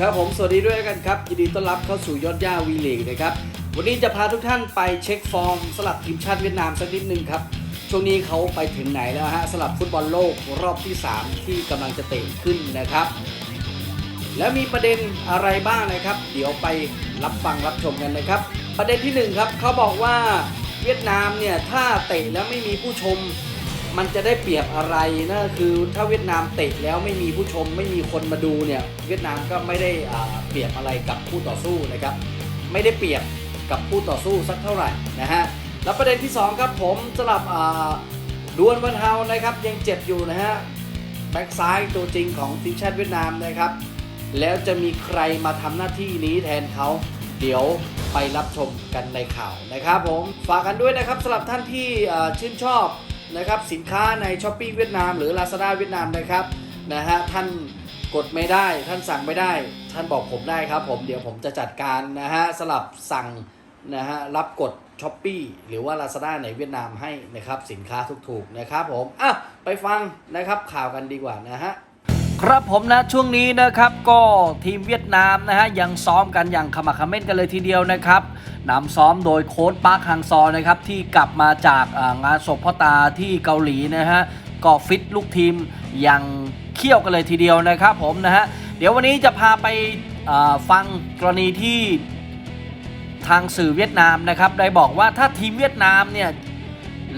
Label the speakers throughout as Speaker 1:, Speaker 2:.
Speaker 1: ครับผมสวัสดีด้วยกันครับยินดีต้อนรับเข้าสู่ยอดย่าวีลีกนะครับ วันนี้จะพาทุกท่านไปเช็คฟอร์มสลับทีมชาติเวียดนามสักนิดนึงครับ ช่วงนี้เขาไปถึงไหนแล้วฮะสลับฟุตบอลโลกรอบที่ 3 ที่กำลังจะเตะขึ้นนะครับ แล้วมีประเด็นอะไรบ้างนะครับ เดี๋ยวไปรับฟังรับชมกันนะครับ ประเด็นที่หนึ่งครับเขาบอกว่าเวียดนามเนี่ยถ้าเตะแล้วไม่มีผู้ชม มันจะได้เปรียบอะไรนะคือถ้าเวียดนามเตะแล้วไม่มีผู้ชมไม่มีคนมาดูเนี่ย เวียดนามก็ไม่ได้อ่าเปรียบอะไรกับคู่ต่อสู้นะครับ ไม่ได้เปรียบกับคู่ต่อสู้สักเท่าไหร่นะฮะแล้วประเด็นที่สองครับผมสลับอ่าดวลวันเฮานะครับยังเจ็บอยู่นะฮะแบ็กซ้ายตัวจริงของทีมชาติเวียดนามนะครับ แล้วจะมีใครมาทำหน้าที่นี้แทนเขาเดี๋ยวไปรับชมกันในข่าวนะครับผมฝากกันด้วยนะครับสำหรับท่านที่อ่อชื่นชอบ นะครับสินค้าใน s h อ p e e เวียดนามหรือ Lazada เวียดนามนะครับนะฮะท่านกดไม่ได้ท่านสั่งไม่ได้ ท่านบอกผมได้ครับผมเดี๋ยวผมจะจัดการนะฮะสลับสั่งนะฮะรับกด s h อ p e e หรือว่า Lazada ในเวียดนามให้นะครับสินค้าถูกๆนะครับผมอะไปฟังนะครับข่าวกันดีกว่านะฮะ ครับผมนะช่วงนี้นะครับก็ทีมเวียดนามนะฮะยังซ้อมกันอย่างขมักขม้นกันเลยทีเดียวนะครับนำซ้อมโดยโค้ชปาร์คฮังซอนะครับที่กลับมาจากงานศพพ่อตาที่เกาหลีนะฮะก็ฟิตลูกทีมอย่างเขี้ยวกันเลยทีเดียวนะครับผมนะฮะเดี๋ยววันนี้จะพาไปฟังกรณีที่ทางสื่อเวียดนามนะครับได้บอกว่าถ้าทีมเวียดนามเนี่ย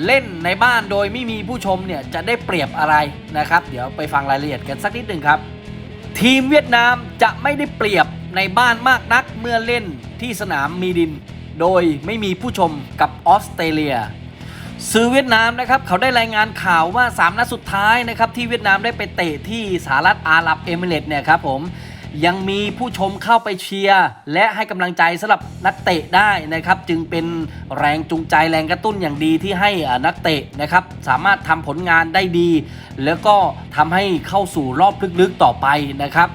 Speaker 1: เล่นในบ้านโดยไม่มีผู้ชมเนี่ยจะได้เปรียบอะไรนะครับ เดี๋ยวไปฟังรายละเอียดกันสักนิดหนึ่งครับ ทีมเวียดนามจะไม่ได้เปรียบในบ้านมากนักเมื่อเล่นที่สนามมีดิน โดยไม่มีผู้ชมกับออสเตรเลียสื่อเวียดนามนะครับเขาได้รายงานข่าวว่า 3 นัดสุดท้ายนะครับที่เวียดนามได้ไปเตะที่สหรัฐอาหรับเอมิเรตส์เนี่ยครับผม ยังมีผู้ชมเข้าไปเชียร์และให้กำลังใจสำหรับนักเตะได้นะครับ จึงเป็นแรงจูงใจแรงกระตุ้นอย่างดีที่ให้นักเตะนะครับ สามารถทำผลงานได้ดี แล้วก็ทำให้เข้าสู่รอบลึกๆต่อไปนะครับ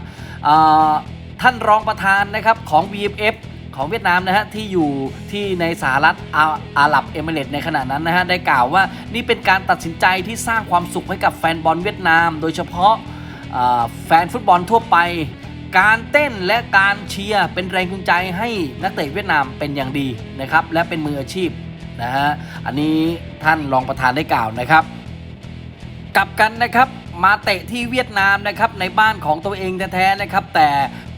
Speaker 1: ท่านรองประธานนะครับของ VFF ของเวียดนามนะฮะที่อยู่ที่ในสหรัฐอาอาหรับเอมิเรตส์ในขณะนั้นนะฮะได้กล่าวว่านี่เป็นการตัดสินใจที่สร้างความสุขให้กับแฟนบอลเวียดนาม โดยเฉพาะแฟนฟุตบอลทั่วไป การเต้นและการเชียร์เป็นแรงจูงใจให้นักเตะเวียดนามเป็นอย่างดีนะครับและเป็นมืออาชีพนะฮะอันนี้ท่านรองประธานได้กล่าวนะครับ กลับกันนะครับมาเตะที่เวียดนามนะครับในบ้านของตัวเองแท้ๆนะครับ แต่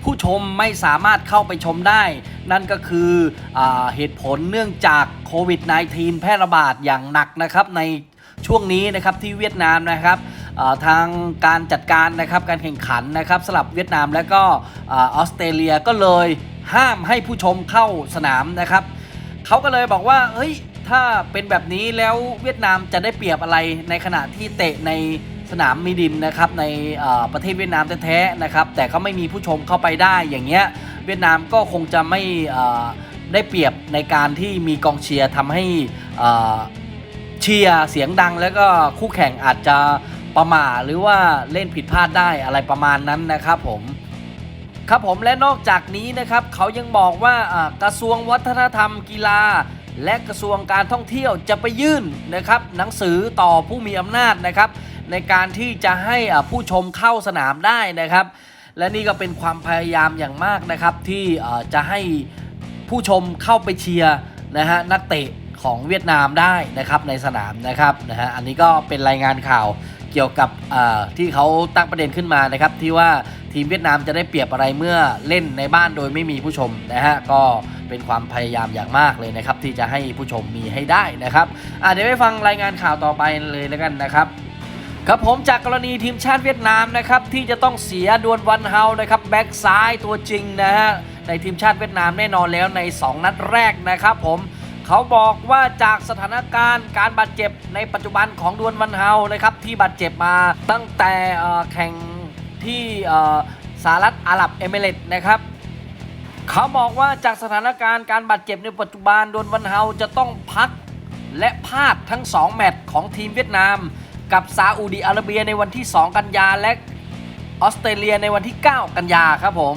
Speaker 1: ผู้ชมไม่สามารถเข้าไปชมได้ นั่นก็คืออเหตุผลเนื่องจากโควิด -19 แพร่ระบาดอย่างหนักนะครับในช่วงนี้นะครับที่เวียดนามนะครับ ทางการจัดการนะครับการแข่งขันนะครับสลับเวียดนามและก็ออสเตรเลียก็เลยห้ามให้ผู้ชมเข้าสนามนะครับเขาก็เลยบอกว่าเฮ้ยถ้าเป็นแบบนี้แล้วเวียดนามจะได้เปรียบอะไรในขณะที่เตะในสนามมีดินนะครับในประเทศเวียดนามแท้ๆนะครับแต่เขาไม่มีผู้ชมเข้าไปได้อย่างเงี้ยเวียดนามก็คงจะไม่ได้เปรียบในการที่มีกองเชียร์ทำให้เชียร์เสียงดังแล้วก็คู่แข่งอาจจะ ประมาหรือว่าเล่นผิดพลาดได้อะไรประมาณนั้นนะครับผมครับผมและนอกจากนี้นะครับเขายังบอกว่าอ่ากระทรวงวัฒนธรรมกีฬา และกระทรวงการท่องเที่ยวจะไปยื่นนะครับหนังสือต่อผู้มีอำนาจนะครับ ในการที่จะให้อ่าผู้ชมเข้าสนามได้นะครับ และนี่ก็เป็นความพยายามอย่างมากนะครับที่อ่าจะให้ผู้ชมเข้าไปเชียร์นะฮะนักเตะของเวียดนามได้นะครับในสนามนะครับนะฮะอันนี้ก็เป็นรายงานข่าว เกี่ยวกับที่เขาตั้งประเด็นขึ้นมานะครับที่ว่าทีมเวียดนามจะได้เปรียบอะไรเมื่อเล่นในบ้านโดยไม่มีผู้ชมนะฮะก็เป็นความพยายามอย่างมากเลยนะครับ ที่จะให้ผู้ชมมีให้ได้นะครับเดี๋ยวไปฟังรายงานข่าวต่อไปเลยแล้วกันนะครับครับผมจากกรณีทีมชาติเวียดนามนะครับที่จะต้องเสียดวลวันเฮานะครับแบ็กซ้ายตัวจริงนะฮะในทีมชาติเวียดนามแน่นอนแล้วใน 2 นัดแรกนะครับผม เขาบอกว่าจากสถานการณ์การบาดเจ็บในปัจจุบันของดวลวันเฮานะครับที่บาดเจ็บมาตั้งแต่แข่งที่สหรัฐอาหรับเอมิเรตส์นะครับเขาบอกว่าจากสถานการณ์การบาดเจ็บในปัจจุบันโดนวันเฮาจะต้องพักและพลาดทั้ง 2 แมตช์ของทีมเวียดนาม กับซาอุดีอาระเบียในวันที่ 2 กันยาและออสเตรเลียในวันที่ 9 กันยาครับผม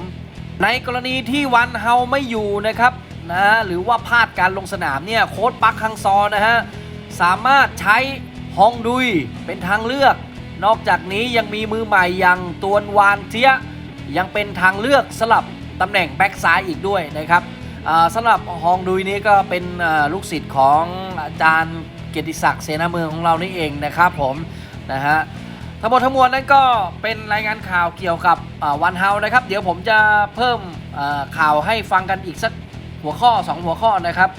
Speaker 1: ในกรณีที่วันเฮาไม่อยู่นะครับ นะหรือว่าพลาดการลงสนามเนี่ยโค้ชปักฮังซอนะฮะสามารถใช้ฮองดุยเป็นทางเลือก นอกจากนี้ยังมีมือใหม่อย่างตวนวานเทีย
Speaker 2: ยังเป็นทางเลือกสลับตำแหน่งแบ็กซ้ายอีกด้วยนะครับสำหรับฮองดุยนี้ก็เป็นลูกศิษย์ของอาจารย์เกียรติศักดิ์เสนาเมืองของเรานี่เองนะครับผมนะฮะทั้งหมดทั้งมวลนั้นก็เป็นรายงานข่าวเกี่ยวกับวันเฮานะครับ เดี๋ยวผมจะเพิ่มข่าวให้ฟังกันอีกสัก หัวข้อ 2 หัวข้อนะครับ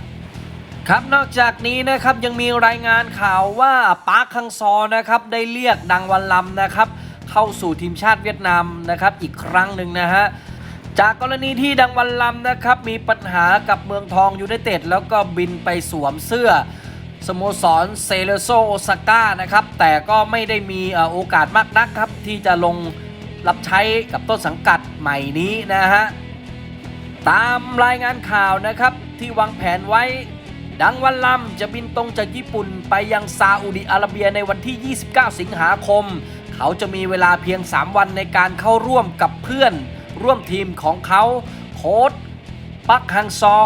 Speaker 2: ครับนอกจากนี้นะครับยังมีรายงานข่าวว่าปาร์คคังซอนะครับได้เรียกดังวันลำนะครับ เข้าสู่ทีมชาติเวียดนามนะครับอีกครั้งหนึ่งนะฮะจากกรณีที่ดังวันลำนะครับมีปัญหากับเมืองทองยูไนเต็ดแล้วก็บินไปสวมเสื้อสโมสรเซเลโซโอซาก้านะครับแต่ก็ไม่ได้มีโอกาสมากนักครับที่จะลงรับใช้กับต้นสังกัดใหม่นี้นะฮะ ตามรายงานข่าวนะครับที่วางแผนไว้ ดังวันลำจะบินตรงจากญี่ปุ่นไปยังซาอุดิอาระเบียในวันที่ 29 สิงหาคม เขาจะมีเวลาเพียง 3 วันในการเข้าร่วมกับเพื่อน ร่วมทีมของเขาโค้ชปักฮังซอ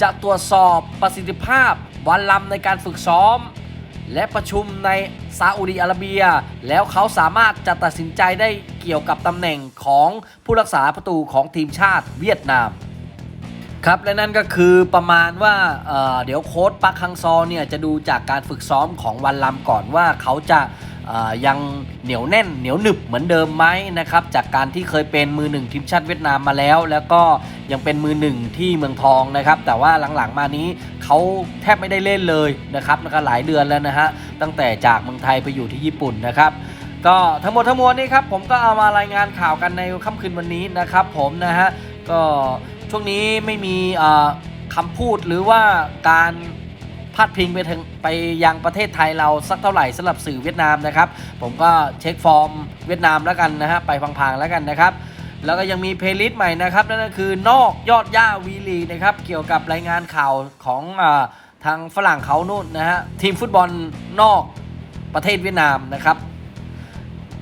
Speaker 2: จะตรวจสอบประสิทธิภาพวันลำในการฝึกซ้อม และประชุมในซาอุดีอาระเบีย แล้วเขาสามารถจะตัดสินใจได้เกี่ยวกับตำแหน่งของผู้รักษาประตูของทีมชาติเวียดนามครับและนั่นก็คือประมาณว่าเเดี๋ยวโค้ชปักคังซอเนี่ยจะดูจากการฝึกซ้อมของวันลำก่อนว่าเขาจะ ยังเหนียวแน่นเหนียวหนึบเหมือนเดิมไหมนะครับจากการที่เคยเป็นมือหนึ่งทีมชาติเวียดนามมาแล้ว แล้วก็ยังเป็นมือหนึ่งที่เมืองทองนะครับแต่ว่าหลังๆมานี้เขาแทบไม่ได้เล่นเลยนะครับแล้วก็หลายเดือนแล้วนะฮะตั้งแต่จากเมืองไทยไปอยู่ที่ญี่ปุ่นนะครับก็ทั้งหมดทั้งมวลนี้ครับผมก็เอามารายงานข่าวกันในค่ำคืนวันนี้นะครับผมนะฮะก็ช่วงนี้ไม่มีคำพูดหรือว่าการ พาดพิงไปถึงไปยังประเทศไทยเราสักเท่าไหร่สำหรับสื่อเวียดนามนะครับ ผมก็เช็คฟอร์มเวียดนามแล้วกันนะฮะไปพังๆแล้วกันนะครับแล้วก็ยังมีเพลย์ลิสต์ใหม่นะครับนั่นก็คือนอกยอดย่าวีลีนะครับเกี่ยวกับรายงานข่าวของอทางฝรั่งเขานู่นนะฮะทีมฟุตบอลนอกประเทศเวียดนามนะครับ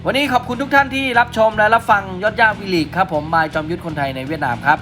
Speaker 2: วันนี้ขอบคุณทุกท่านที่รับชมและรับฟังยอดย่าวีลีครับผมบายจอมยุทธคนไทยในเวียดนามครับ